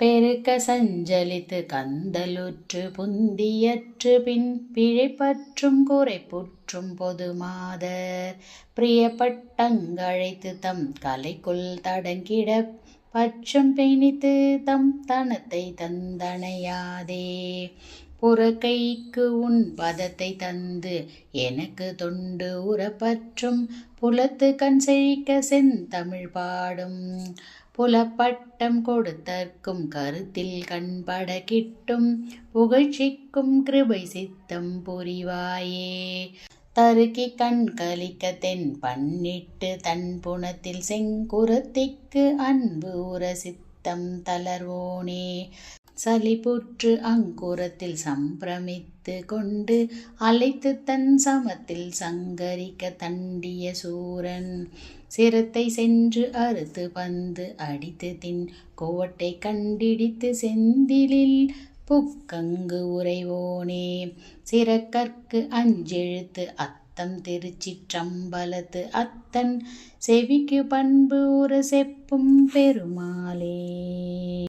பெருக்க சஞ்சலித்து கந்தலுற்று புந்தியற்று பின் பிழைப்பற்றும் குறைப்புற்றும் பொதுமாதர். பிரியப்பட்டங்கழைத்து தம் கலைக்குள் தடங்கிட பச்சம் பிணித்து தம் தனத்தை தந்தணையாதே. புறக்கைக்கு உன் பதத்தை தந்து எனக்கு தொண்டு உறப்பற்றும் புலத்து கண் செழிக்க செந்தமிழ் பாடும். புலப்பட்டம் கொடுத்தற்கும் கருத்தில் கண்பட கிட்டும் புகழ்ச்சிக்கும் கிருபை சித்தம் புரிவாயே. தருக்கி கண் கலிக்க தென் பண்ணிட்டு தன் புணத்தில் செங்குரத்திக்கு அன்பு உற சித்தம் தளர்வோனே. சலிப்புற்று அங்குரத்தில் சம்பிரமித்து கொண்டு அழைத்து தன் சமத்தில் சங்கரிக்க தண்டிய சூரன். சிரத்தை சென்று அறுத்து பந்து அடித்து தின் கோட்டை கண்டிடித்து செந்திலில் புக்கங்கு உறைவோனே. சிறக்கற்கு அஞ்செழுத்து அத்தம் திருச்சிற்றம்பலத்து அத்தன் செவிக்கு பண்பு உற செப்பும் பெருமாளே.